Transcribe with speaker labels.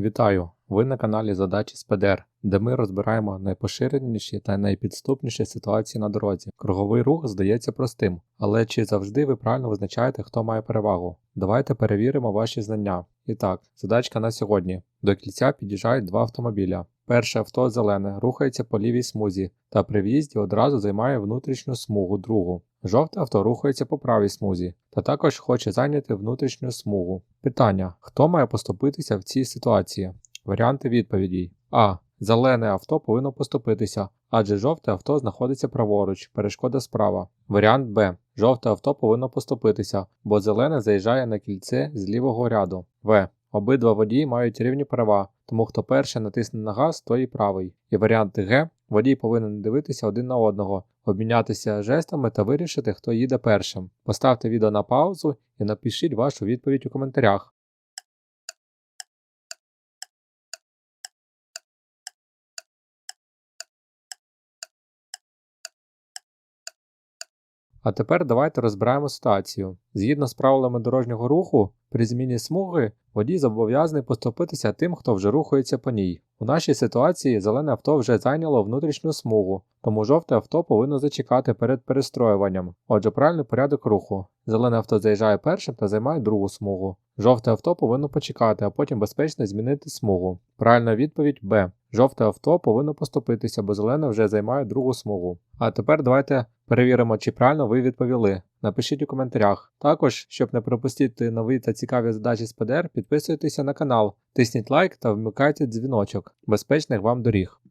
Speaker 1: Вітаю! Ви на каналі Задачі з ПДР, де ми розбираємо найпоширеніші та найпідступніші ситуації на дорозі. Круговий рух здається простим, але чи завжди ви правильно визначаєте, хто має перевагу? Давайте перевіримо ваші знання. І так, задачка на сьогодні. До кільця під'їжджають два автомобіля. Перше авто зелене рухається по лівій смузі та при в'їзді одразу займає внутрішню смугу другу. Жовте авто рухається по правій смузі та також хоче зайняти внутрішню смугу. Питання: хто має поступитися в цій ситуації? Варіанти відповідей: А. Зелене авто повинно поступитися, адже жовте авто знаходиться праворуч, перешкода справа. Варіант Б. Жовте авто повинно поступитися, бо зелене заїжджає на кільце з лівого ряду. В. Обидва водії мають рівні права, тому хто перший натисне на газ, той і правий. І варіант Г. Водій повинен дивитися один на одного, обмінятися жестами та вирішити, хто їде першим. Поставте відео на паузу і напишіть вашу відповідь у коментарях. А тепер давайте розбираємо ситуацію. Згідно з правилами дорожнього руху, при зміні смуги водій зобов'язаний поступитися тим, хто вже рухається по ній. У нашій ситуації зелене авто вже зайняло внутрішню смугу, тому жовте авто повинно зачекати перед перестроюванням. Отже, правильний порядок руху. Зелене авто заїжджає першим та займає другу смугу. Жовте авто повинно почекати, а потім безпечно змінити смугу. Правильна відповідь Б. Жовте авто повинно поступитися, бо зелене вже займає другу смугу. А тепер давайте перевіримо, чи правильно ви відповіли. Напишіть у коментарях. Також, щоб не пропустити нові та цікаві задачі з ПДР, підписуйтеся на канал, тисніть лайк та вмикайте дзвіночок. Безпечних вам доріг!